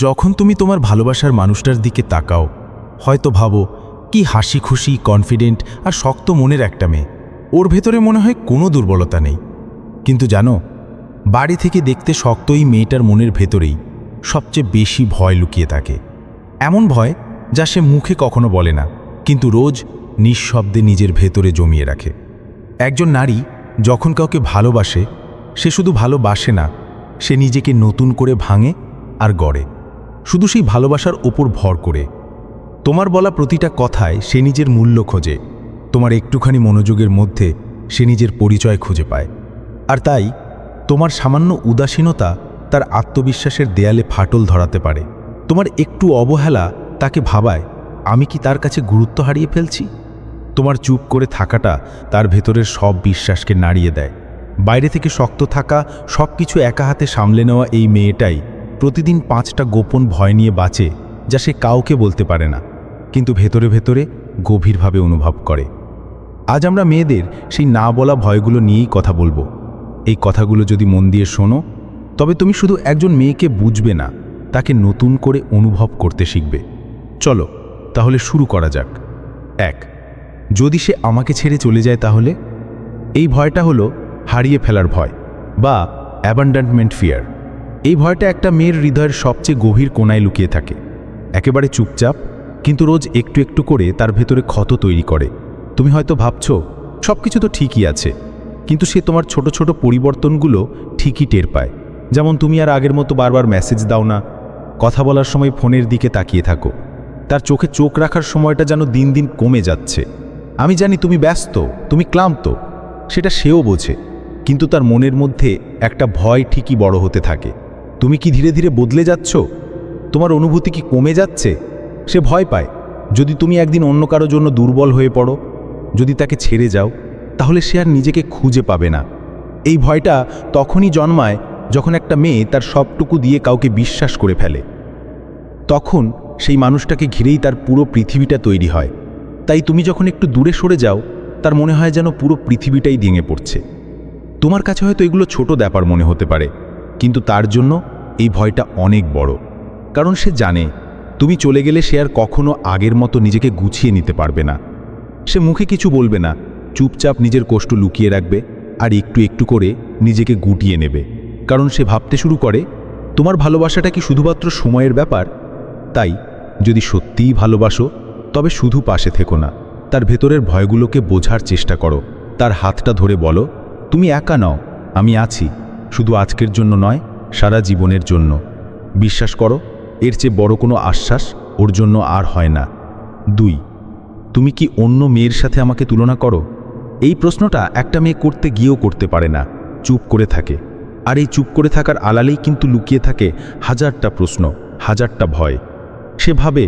যখন তুমি তোমার ভালোবাসার মানুষটার দিকে তাকাও, হয়তো ভাবো, কি হাসি খুশি কনফিডেন্ট আর শক্ত মনের একটা মেয়ে। ওর ভেতরে মনে হয় কোনো দুর্বলতা নেই। কিন্তু জানো, বাড়ি থেকে দেখতে শক্ত এই মেয়েটার মনের ভেতরেই সবচেয়ে বেশি ভয় লুকিয়ে থাকে। এমন ভয় যা সে মুখে কখনো বলে না, কিন্তু রোজ নিঃশব্দে নিজের ভেতরে জমিয়ে রাখে। একজন নারী যখন কাউকে ভালোবাসে, সে শুধু ভালোবাসে না, সে নিজেকে নতুন করে ভাঙে আর গড়ে। শুধু সেই ভালোবাসার ওপর ভর করে। তোমার বলা প্রতিটা কথায় সে নিজের মূল্য খোঁজে। তোমার একটুখানি মনোযোগের মধ্যে সে নিজের পরিচয় খুঁজে পায়। আর তাই, তোমার সামান্য উদাসীনতা তার আত্মবিশ্বাসের দেয়ালে ফাটল ধরাতে পারে। তোমার একটু অবহেলা তাকে ভাবায়, আমি কি তার কাছে গুরুত্ব হারিয়ে ফেলছি? তোমার চুপ করে থাকাটা তার ভেতরের সব বিশ্বাসকে নাড়িয়ে দেয়। বাইরে থেকে শক্ত থাকা সব কিছু একা হাতে সামলে নেওয়া এই মেয়েটাই প্রতিদিন পাঁচটা গোপন ভয় নিয়ে বাঁচে, যা সে কাউকে বলতে পারে না, কিন্তু ভেতরে ভেতরে গভীরভাবে অনুভব করে। আজ আমরা মেয়েদের সেই না বলা ভয়গুলো নিয়েই কথা বলব। এই কথাগুলো যদি মন দিয়ে শোনো, তবে তুমি শুধু একজন মেয়েকে বুঝবে না, তাকে নতুন করে অনুভব করতে শিখবে। চলো, তাহলে শুরু করা যাক। এক, যদি সে আমাকে ছেড়ে চলে যায় তাহলে? এই ভয়টা হলো হারিয়ে ফেলার ভয় বা অ্যাবান্ডান্টমেন্ট ফিয়ার এই ভয়টা একটা মেয়ের হৃদয়ের সবচেয়ে গভীর কোনায় লুকিয়ে থাকে। একেবারে চুপচাপ, কিন্তু রোজ একটু একটু করে তার ভেতরে ক্ষত তৈরি করে। তুমি হয়তো ভাবছ সব কিছু তো ঠিকই আছে, কিন্তু সে তোমার ছোট ছোট পরিবর্তনগুলো ঠিকই টের পায়। যেমন তুমি আর আগের মতো বারবার মেসেজ দাও না, কথা বলার সময় ফোনের দিকে তাকিয়ে থাকো। তার চোখে চোখ রাখার সময়টা যেন দিন দিন কমে যাচ্ছে। আমি জানি তুমি ব্যস্ত, তুমি ক্লান্ত, সেটা সেও বোঝে, কিন্তু তার মনের মধ্যে একটা ভয় ঠিকই বড় হতে থাকে। তুমি কি ধীরে ধীরে বদলে যাচ্ছ? তোমার অনুভূতি কি কমে যাচ্ছে? সে ভয় পায়। যদি তুমি একদিন অন্য কারও জন্য দুর্বল হয়ে পড়ো, যদি তাকে ছেড়ে যাও, তাহলে সে আর নিজেকে খুঁজে পাবে না। এই ভয়টা তখনই জন্মায় যখন একটা মেয়ে তার সবটুকু দিয়ে কাউকে বিশ্বাস করে ফেলে। তখন সেই মানুষটাকে ঘিরেই তার পুরো পৃথিবীটা তৈরি হয়। তাই তুমি যখন একটু দূরে সরে যাও, তার মনে হয় যেন পুরো পৃথিবীটাই ভেঙে পড়ছে। তোমার কাছে হয়তো এগুলো ছোট ব্যাপার মনে হতে পারে। কিন্তু তার জন্য এই ভয়টা অনেক বড়। কারণ সে জানে, তুমি চলে গেলে সে আর কখনো আগের মতো নিজেকে গুছিয়ে নিতে পারবে না। সে মুখে কিছু বলবে না, চুপচাপ নিজের কষ্ট লুকিয়ে রাখবে আর একটু একটু করে নিজেকে গুটিয়ে নেবে। কারণ সে ভাবতে শুরু করে, তোমার ভালোবাসাটা কি শুধুমাত্র সময়ের ব্যাপার? তাই, যদি সত্যিই ভালোবাসো, তবে শুধু পাশে থেকো না। তার ভেতরের ভয়গুলোকে বোঝার চেষ্টা করো। তার হাতটা ধরে বলো, তুমি একা নও, আমি আছি। শুধু আজকের জন্য নয়, সারা জীবনের জন্য। বিশ্বাস করো, এর চেয়ে বড় কোনো আশ্বাস ওর জন্য আর হয় না। দুই, তুমি কি অন্য মেয়ের সাথে আমাকে তুলনা করো? এই প্রশ্নটা একটা মেয়ে করতে গিয়েও করতে পারে না, চুপ করে থাকে। আর এই চুপ করে থাকার আলালেই কিন্তু লুকিয়ে থাকে হাজারটা প্রশ্ন, হাজারটা ভয়। সে ভাবে,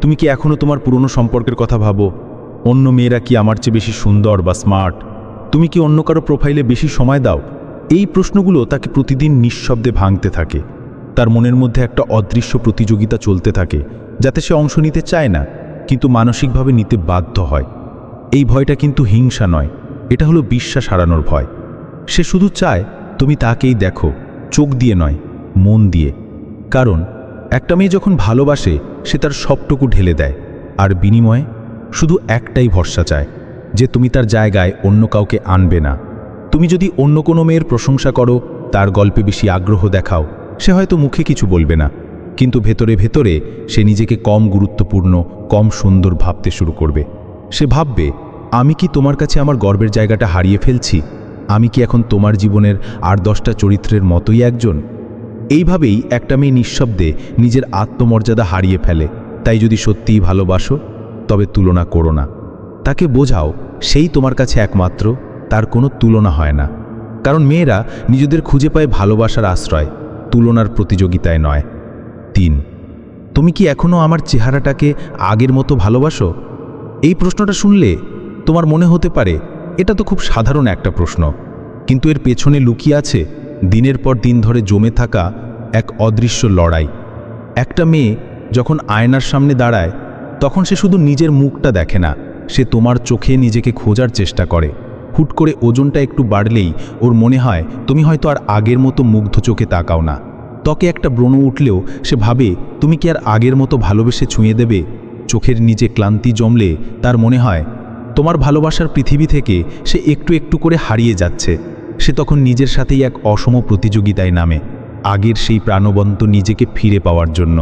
তুমি কি এখনও তোমার পুরনো সম্পর্কের কথা ভাবো? অন্য মেয়েরা কি আমার চেয়ে বেশি সুন্দর বা স্মার্ট? তুমি কি অন্য কারও প্রোফাইলে বেশি সময় দাও? এই প্রশ্নগুলো তাকে প্রতিদিন নিঃশব্দে ভাঙতে থাকে। তার মনের মধ্যে একটা অদৃশ্য প্রতিযোগিতা চলতে থাকে, যাতে সে অংশ নিতে চায় না, কিন্তু মানসিকভাবে নিতে বাধ্য হয়। এই ভয়টা কিন্তু হিংসা নয়, এটা হলো বিশ্বাস হারানোর ভয়। সে শুধু চায়, তুমি তাকেই দেখো, চোখ দিয়ে নয়, মন দিয়ে। কারণ, একটা মেয়ে যখন ভালোবাসে, সে তার সবটুকু ঢেলে দেয়, আর বিনিময়ে শুধু একটাই ভরসা চায়, যে তুমি তার জায়গায় অন্য কাউকে আনবে না। তুমি যদি অন্য কোনো মেয়ের প্রশংসা করো, তার গল্পে বেশি আগ্রহ দেখাও। সে হয়তো মুখে কিছু বলবে না। কিন্তু ভেতরে ভেতরে সে নিজেকে কম গুরুত্বপূর্ণ, কম সুন্দর ভাবতে শুরু করবে। সে ভাববে, আমি কি তোমার কাছে আমার গর্বের জায়গাটা হারিয়ে ফেলছি? আমি কি এখন তোমার জীবনের আর দশটা চরিত্রের মতোই একজন? এইভাবেই একটা মেয়ে নিঃশব্দে নিজের আত্মমর্যাদা হারিয়ে ফেলে। তাই যদি সত্যিই ভালোবাসো, তবে তুলনা করো না। তাকে বোঝাও, সেই তোমার কাছে একমাত্র তার কোনো তুলনা হয় না। কারণ মেয়েরা নিজেদের খুঁজে পায় ভালোবাসার আশ্রয়, তুলনার প্রতিযোগিতায় নয়। তিন, তুমি কি এখনও আমার চেহারাটাকে আগের মতো ভালোবাসো? এই প্রশ্নটা শুনলে তোমার মনে হতে পারে, এটা তো খুব সাধারণ একটা প্রশ্ন। কিন্তু এর পেছনে লুকিয়ে আছে দিনের পর দিন ধরে জমে থাকা এক অদৃশ্য লড়াই। একটা মেয়ে যখন আয়নার সামনে দাঁড়ায়, তখন সে শুধু নিজের মুখটা দেখে না, সে তোমার চোখে নিজেকে খোঁজার চেষ্টা করে। হুট করে ওজনটা একটু বাড়লেই ওর মনে হয় তুমি হয়তো আর আগের মতো মুগ্ধ চোখে তাকাও না। ত্বকে একটা ব্রণ উঠলেও সে ভাবে, তুমি কি আর আগের মতো ভালোবেসে ছুঁয়ে দেবে? চোখের নিচে ক্লান্তি জমলে তার মনে হয়, তোমার ভালোবাসার পৃথিবী থেকে সে একটু একটু করে হারিয়ে যাচ্ছে। সে তখন নিজের সাথেই এক অসম প্রতিযোগিতায় নামে, আগের সেই প্রাণবন্ত নিজেকে ফিরে পাওয়ার জন্য।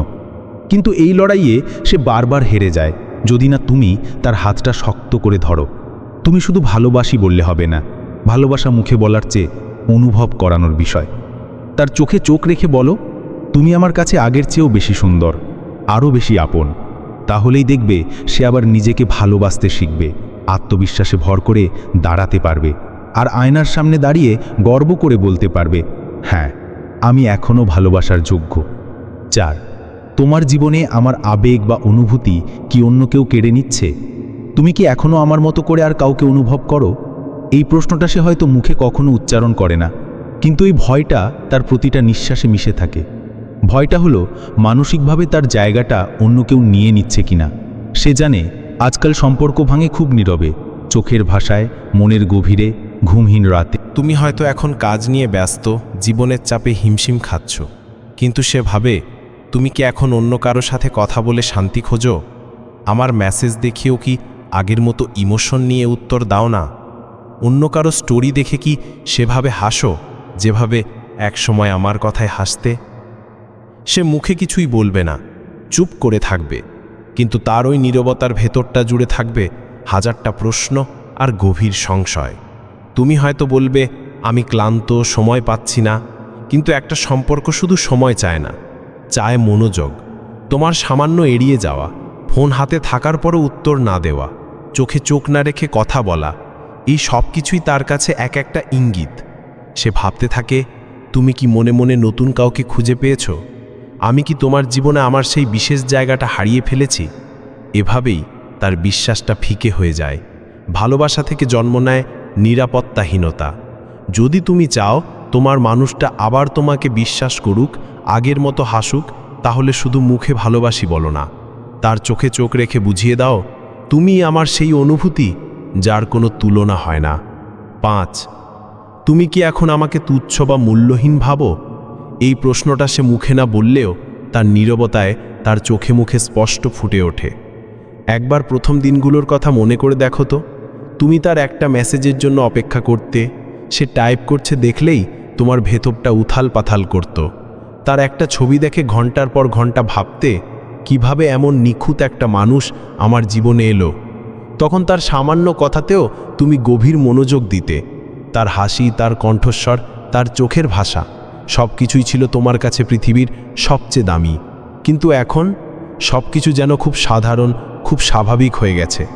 কিন্তু এই লড়াইয়ে সে বারবার হেরে যায়, যদি না তুমি তার হাতটা শক্ত করে ধরো। তুমি শুধু ভালোবাসি বললে হবে না, ভালোবাসা মুখে বলার চেয়ে অনুভব করানোর বিষয়। তার চোখে চোখ রেখে বলো, তুমি আমার কাছে আগের চেয়েও বেশি সুন্দর, আরও বেশি আপন। তাহলেই দেখবে সে আবার নিজেকে ভালোবাসতে শিখবে, আত্মবিশ্বাসে ভর করে দাঁড়াতে পারবে, আর আয়নার সামনে দাঁড়িয়ে গর্ব করে বলতে পারবে হ্যাঁ আমি এখনও ভালোবাসার যোগ্য। চার, তোমার জীবনে আমার আবেগ বা অনুভূতি কি অন্য কেউ কেড়ে নিচ্ছে? তুমি কি এখনও আমার মতো করে আর কাউকে অনুভব করো? এই প্রশ্নটা সে হয়তো মুখে কখনো উচ্চারণ করে না। কিন্তু এই ভয়টা তার প্রতিটা নিঃশ্বাসে মিশে থাকে। ভয়টা হলো, মানসিকভাবে তার জায়গাটা অন্য কেউ নিয়ে নিচ্ছে কিনা। সে জানে, আজকাল সম্পর্ক ভাঙে খুব নীরবে। চোখের ভাষায়, মনের গভীরে, ঘুমহীন রাতে। তুমি হয়তো এখন কাজ নিয়ে ব্যস্ত, জীবনের চাপে হিমশিম খাচ্ছ। কিন্তু সে ভাবে, তুমি কি এখন অন্য কারও সাথে কথা বলে শান্তি খোঁজো? আমার মেসেজ দেখিয়েও কি আগের মতো ইমোশন নিয়ে উত্তর দাও না। অন্য কারও স্টোরি দেখে কি সেভাবে হাসো, যেভাবে একসময় আমার কথায় হাসতে? সে মুখে কিছুই বলবে না, চুপ করে থাকবে। কিন্তু তার ওই নীরবতার ভেতরটা জুড়ে থাকবে হাজারটা প্রশ্ন আর গভীর সংশয়। তুমি হয়তো বলবে, আমি ক্লান্ত, সময় পাচ্ছি না। কিন্তু একটা সম্পর্ক শুধু সময় চায় না, চায় মনোযোগ। তোমার সামান্য এড়িয়ে যাওয়া, ফোন হাতে থাকার পরও উত্তর না দেওয়া। চোখে চোখ না রেখে কথা বলা। এই সব কিছুই তার কাছে এক একটা ইঙ্গিত। সে ভাবতে থাকে, তুমি কি মনে মনে নতুন কাউকে খুঁজে পেয়েছ? আমি কি তোমার জীবনে আমার সেই বিশেষ জায়গাটা হারিয়ে ফেলেছি? এভাবেই তার বিশ্বাসটা ফিকে হয়ে যায়। ভালোবাসা থেকে জন্ম নেয় নিরাপত্তাহীনতা। যদি তুমি চাও তোমার মানুষটা আবার তোমাকে বিশ্বাস করুক, আগের মতো হাসুক, তাহলে শুধু মুখে ভালোবাসি বলো না। তার চোখে চোখ রেখে বুঝিয়ে দাও তুমি আমার সেই অনুভূতি, যার কোনো তুলনা হয় না। পাঁচ, তুমি কি এখন আমাকে তুচ্ছ বা মূল্যহীন ভাবো? এই প্রশ্নটা সে মুখে না বললেও তার নীরবতায় তার চোখে মুখে স্পষ্ট ফুটে ওঠে। একবার প্রথম দিনগুলোর কথা মনে করে দেখো তো। তুমি তার একটা মেসেজের জন্য অপেক্ষা করতে, সে টাইপ করছে দেখলেই তোমার ভেতরটা উথাল পাথাল করত। তার একটা ছবি দেখে ঘণ্টার পর ঘণ্টা ভাবতে কীভাবে এমন নিখুঁত একটা মানুষ আমার জীবনে এলো। তখন তার সামান্য কথাতেও তুমি গভীর মনোযোগ দিতে, তার হাসি, তার কণ্ঠস্বর, তার চোখের ভাষা সব কিছুই ছিল তোমার কাছে পৃথিবীর সবচেয়ে দামি। কিন্তু এখন সব কিছু যেন খুব সাধারণ, খুব স্বাভাবিক হয়ে গেছে।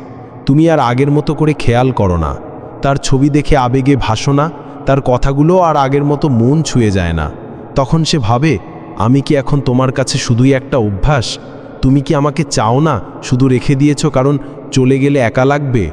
তুমি আর আগের মতো করে খেয়াল করো না। তার ছবি দেখে আবেগে ভাসো না, তার কথাগুলো আর আগের মতো মন ছুঁয়ে যায় না। তখন সে ভাবে, আমি কি এখন তোমার কাছে শুধুই একটা অভ্যাস? তুমি কি আমাকে চাও না শুধু রেখে দিয়েছ কারণ চলে গেলে একা লাগবে?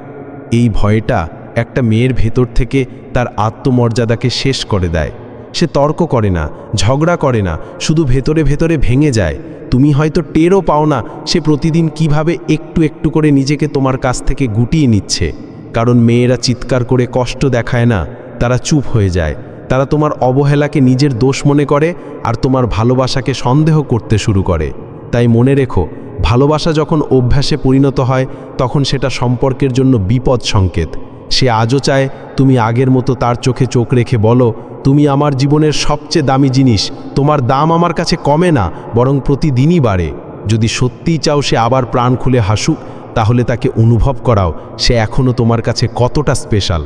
এই ভয়টা একটা মেয়ের ভেতর থেকে তার আত্মমর্যাদাকে শেষ করে দেয়। সে তর্ক করে না, ঝগড়া করে না, শুধু ভেতরে ভেতরে ভেঙে যায়। তুমি হয়তো টেরও পাও না সে প্রতিদিন কীভাবে একটু একটু করে নিজেকে তোমার কাছ থেকে গুটিয়ে নিচ্ছে। কারণ মেয়েরা চিৎকার করে কষ্ট দেখায় না, তারা চুপ হয়ে যায়। তারা তোমার অবহেলাকে নিজের দোষ মনে করে আর তোমার ভালোবাসাকে সন্দেহ করতে শুরু করে। তাই মনে রেখো, ভালোবাসা যখন অভ্যাসে পরিণত হয়, তখন সেটা সম্পর্কের জন্য বিপদ সংকেত। সে আজও চায়, তুমি আগের মতো তার চোখে চোখ রেখে বলো, তুমি আমার জীবনের সবচেয়ে দামি জিনিস, তোমার দাম আমার কাছে কমে না, বরং প্রতিদিনই বাড়ে। যদি সত্যিই চাও সে আবার প্রাণ খুলে হাসুক, তাহলে তাকে অনুভব করাও, সে এখনও তোমার কাছে কতটা স্পেশাল।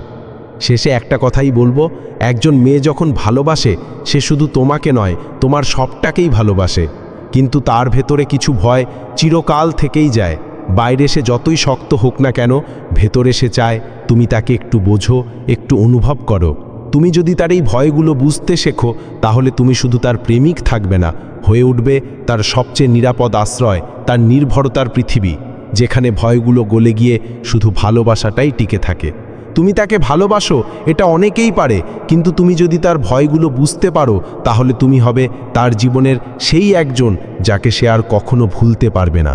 শেষে একটা কথাই বলব, একজন মেয়ে যখন ভালোবাসে, সে শুধু তোমাকে নয়, তোমার সবটাকেই ভালোবাসে। কিন্তু তার ভেতরে কিছু ভয় চিরকাল থেকেই যায়। বাইরে সে যতই শক্ত হোক না কেন, ভেতরে সে চায়, তুমি তাকে একটু বোঝো, একটু অনুভব করো। তুমি যদি তার এই ভয়গুলো বুঝতে শেখো, তাহলে তুমি শুধু তার প্রেমিক থাকবে না, হয়ে উঠবে তার সবচেয়ে নিরাপদ আশ্রয়, তার নির্ভরতার পৃথিবী, যেখানে ভয়গুলো গলে গিয়ে শুধু ভালোবাসাটাই টিকে থাকে। তুমি তাকে ভালোবাসো, এটা অনেকেই পারে, কিন্তু তুমি যদি তার ভয়গুলো বুঝতে পারো, তাহলে তুমি হবে তার জীবনের সেই একজন যাকে সে আর কখনো ভুলতে পারবে না।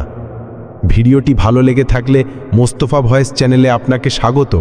ভিডিওটি ভালো লেগে থাকলে মোস্তফা ভয়েস চ্যানেলে আপনাকে স্বাগত।